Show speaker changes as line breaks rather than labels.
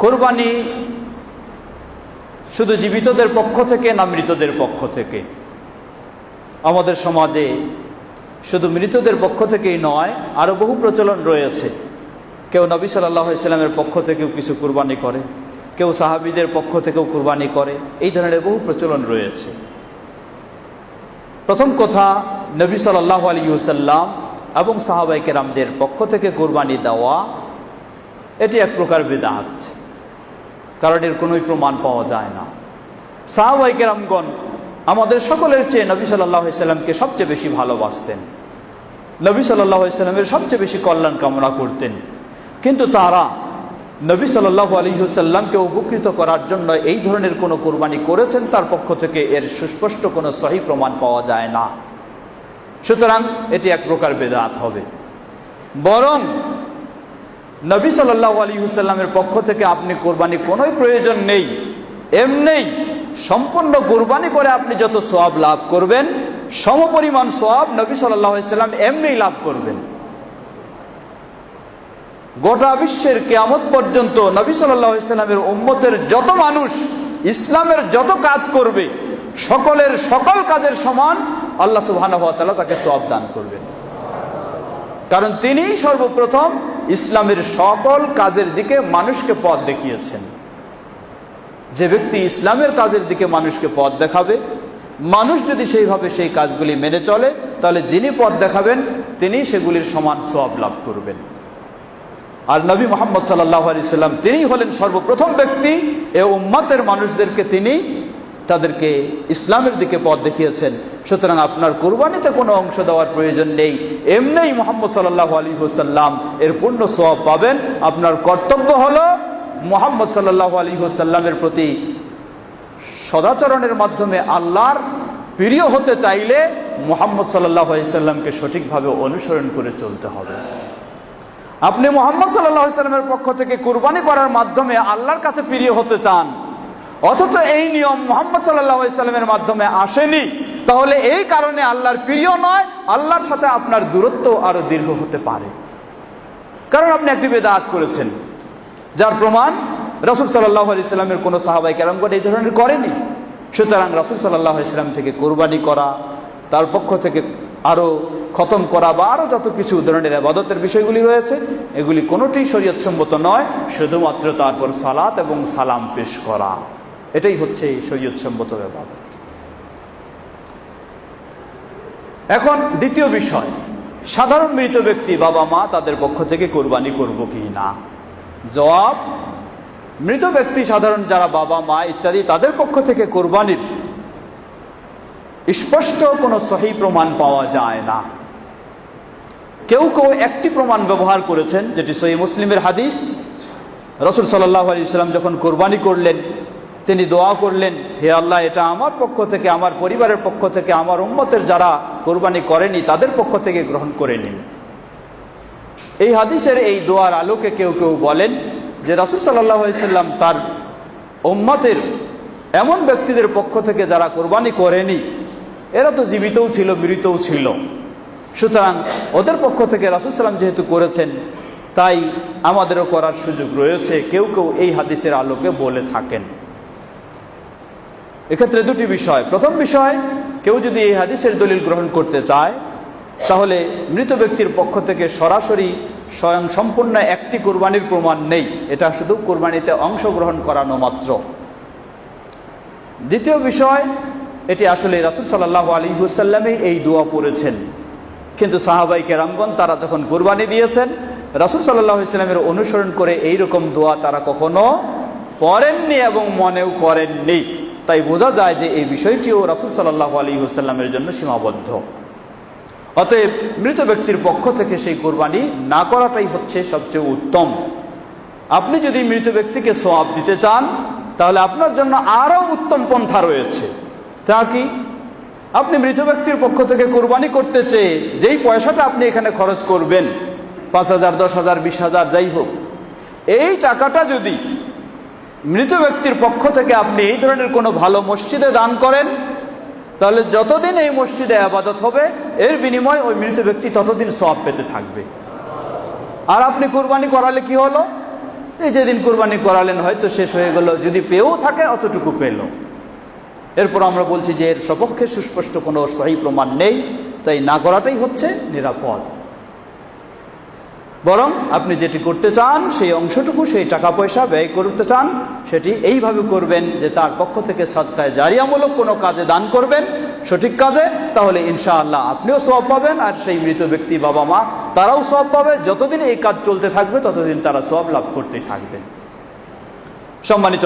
কোরবানি শুধু জীবিতদের পক্ষ থেকে না মৃতদের পক্ষ থেকে? আমাদের সমাজে শুধু মৃতদের পক্ষ থেকেই নয় আরও বহু প্রচলন রয়েছে। কেউ নবী সাল্লাহ ইসলামের পক্ষ থেকেও কিছু কুরবানি করে, কেউ সাহাবিদের পক্ষ থেকেও কুরবানি করে, এই ধরনের বহু প্রচলন রয়েছে। প্রথম কথা, নবী সাল্লাহ আলী এবং সাহাবাই কেরামদের পক্ষ থেকে কোরবানি দেওয়া, এটি এক প্রকার বেদাত। কারণ এর কোনোই প্রমাণ পাওয়া যায় না। সাহাবাই কেরামগণ আমাদের সকলের চেয়ে নবী সাল্লাহ সাল্লামকে সবচেয়ে বেশি ভালোবাসতেন। নবী সাল্লাহ সাল্লামের সবচেয়ে বেশি কল্যাণ কামনা করতেন। কিন্তু তারা নবী সাল্লাহ আলহিহসাল্লামকে উপকৃত করার জন্য এই ধরনের কোনো কোরবানি করেছেন, তার পক্ষ থেকে এর সুস্পষ্ট কোনো সহি প্রমাণ পাওয়া যায় না। সুতরাং এটি এক প্রকার বেদাত হবে। বরং নবী সাল্লাহ আলহিহসাল্লামের পক্ষ থেকে আপনি কোরবানি কোনোই প্রয়োজন নেই। এমনি সম্পূর্ণ কোরবানি করে আপনি যত সোয়াব লাভ করবেন, সমপরিমাণ সোয়াব নবী সাল্লাম এমনি লাভ করবেন। গোটা বিশ্বের কেয়ামত পর্যন্ত নবী সাল্লাহ ইসলামের উম্মতের যত মানুষ ইসলামের যত কাজ করবে, সকলের সকল কাজের সমান আল্লাহ সুবাহ তাকে সব দান করবেন। কারণ তিনি সর্বপ্রথম ইসলামের সকল কাজের দিকে মানুষকে পথ দেখিয়েছেন। যে ব্যক্তি ইসলামের কাজের দিকে মানুষকে পথ দেখাবে, মানুষ যদি সেইভাবে সেই কাজগুলি মেনে চলে, তাহলে যিনি পথ দেখাবেন, তিনি সেগুলির সমান সব লাভ করবেন। আর নবী মোহাম্মদ সাল্লাহ আলি সাল্লাম তিনি হলেন সর্বপ্রথম ব্যক্তি, এ উম্মাতের মানুষদেরকে তিনি তাদেরকে ইসলামের দিকে পথ দেখিয়েছেন। সুতরাং আপনার কোরবানিতে কোনো অংশ দেওয়ার প্রয়োজন নেই। এমনি মোহাম্মদ সাল্লাহ আলী হুসাল্লাম এর পূর্ণ সব পাবেন। আপনার কর্তব্য হলো মোহাম্মদ সাল্লাহ আলী হুসাল্লামের প্রতি সদাচরণের মাধ্যমে আল্লাহর প্রিয় হতে চাইলে মোহাম্মদ সাল্লাহ সাল্লামকে সঠিকভাবে অনুসরণ করে চলতে হবে। আপনি মোহাম্মদ সাল্লাহ সাল্লামের পক্ষ থেকে কুরবানি করার মাধ্যমে আল্লাহর কাছে প্রিয় হতে চান অথচ এই নিয়ম মোহাম্মদ সাল্লামের মাধ্যমে আসেনি। তাহলে এই কারণে আল্লাহর প্রিয় নয়, আল্লাহর সাথে আপনার দূরত্ব আরও দীর্ঘ হতে পারে। কারণ আপনি একটি বেদাত করেছেন, যার প্রমাণ রসুল সাল্লাহ আলিয়াল্লামের কোনো সাহাবাই কেরামগণ এই ধরনের করেনি। সুতরাং রসুল সাল্লাহ ইসলাম থেকে কোরবানি করা, তার পক্ষ থেকে আরও খতম করা বা আরও যত কিছু ধরনের আবাদতের বিষয়গুলি রয়েছে, এগুলি কোনোটি শরীয়তসম্মত নয়, শুধুমাত্র তারপর সালাত এবং সালাম পেশ করা। এটাই হচ্ছে শরীয়তসম্মত আবাদত এখন দ্বিতীয় বিষয়, সাধারণ মৃত ব্যক্তি বাবা মা তাদের পক্ষ থেকে কোরবানি করব কি না? জবাব, মৃত ব্যক্তি সাধারণ যারা বাবা মা ইত্যাদি তাদের পক্ষ থেকে কোরবানির স্পষ্ট কোনো সহি প্রমাণ পাওয়া যায় না। কেউ কেউ একটি প্রমাণ ব্যবহার করেছেন, যেটি সহি মুসলিমের হাদিস। রসুল সাল্লাহ আলি সাল্লাম যখন কোরবানি করলেন তিনি দোয়া করলেন, হে আল্লাহ, এটা আমার পক্ষ থেকে, আমার পরিবারের পক্ষ থেকে, আমার উম্মতের যারা কোরবানি করেনি, তাদের পক্ষ থেকে গ্রহণ করে নিন। এই হাদিসের এই দোয়ার আলোকে কেউ কেউ বলেন যে রাসুল সাল্লাম তার উম্মতের এমন ব্যক্তিদের পক্ষ থেকে যারা কোরবানি করেনি, এরা তো জীবিতও ছিল, মৃতও ছিল। সুতরাং ওদের পক্ষ থেকে রাসুল সাল্লাম যেহেতু করেছেন, তাই আমাদেরও করার সুযোগ রয়েছে। কেউ কেউ এই হাদিসের আলোকে বলে থাকেন। এক্ষেত্রে দুটি বিষয়। প্রথম বিষয়, কেউ যদি এই হাদিসের দলিল গ্রহণ করতে চায়, তাহলে মৃত ব্যক্তির পক্ষ থেকে সরাসরি স্বয়ং সম্পূর্ণ একটি কোরবানির প্রমাণ নেই। এটা শুধু কোরবানিতে অংশগ্রহণ করানো মাত্র। দ্বিতীয় বিষয়, এটি আসলে রাসুল সাল্লাহ আলী হুসাল্লামই এই দোয়া পড়েছেন। কিন্তু সাহাবাই কেরামগন তারা যখন কোরবানি দিয়েছেন, রাসুল সাল্লাহ ইসলামের অনুসরণ করে এই রকম দোয়া তারা কখনো পড়েননি এবং মনেও করেননি। তাই বোঝা যায় যে এই বিষয়টিও রাসুল সাল্লাহ আলী হুসাল্লামের জন্য সীমাবদ্ধ। অতএব মৃত ব্যক্তির পক্ষ থেকে সেই কোরবানি না করাটাই হচ্ছে সবচেয়ে উত্তম। আপনি যদি মৃত ব্যক্তিকে সোয়াব দিতে চান, তাহলে আপনার জন্য আরও উত্তম পন্থা রয়েছে। তা কি? আপনি মৃত ব্যক্তির পক্ষ থেকে কোরবানি করতে চেয়ে যেই পয়সাটা আপনি এখানে খরচ করবেন, পাঁচ হাজার, দশ হাজার, বিশ হাজার, যাই হোক, এই টাকাটা যদি মৃত ব্যক্তির পক্ষ থেকে আপনি এই ধরনের কোনো ভালো মসজিদে দান করেন, তাহলে যতদিন এই মসজিদে আবাদত হবে, এর বিনিময়ে ওই মৃত ব্যক্তি ততদিন সব পেতে থাকবে। আর আপনি কোরবানি করালে কি হলো? এই যেদিন কোরবানি করালেন হয়তো শেষ হয়ে গেল, যদি পেয়েও থাকে অতটুকু পেল। এরপর আমরা বলছি যে এর সপক্ষে সুস্পষ্ট কোনো সহি প্রমাণ নেই, তাই না করাটাই হচ্ছে নিরাপদ। বরং আপনি যেটি করতে চান, সেই অংশটুকু, সেই টাকা পয়সা ব্যয় করতে চান, সেটি এইভাবে করবেন যে তার পক্ষ থেকে সত্তায় জারিয়ামূলক কোনো কাজে দান করবেন, সঠিক কাজে, তাহলে ইনশাআল্লাহ আপনিও সব পাবেন আর সেই মৃত ব্যক্তি বাবা মা তারাও সব পাবে। যতদিন এই কাজ চলতে থাকবে, ততদিন তারা সব লাভ করতে থাকবে। সম্মানিত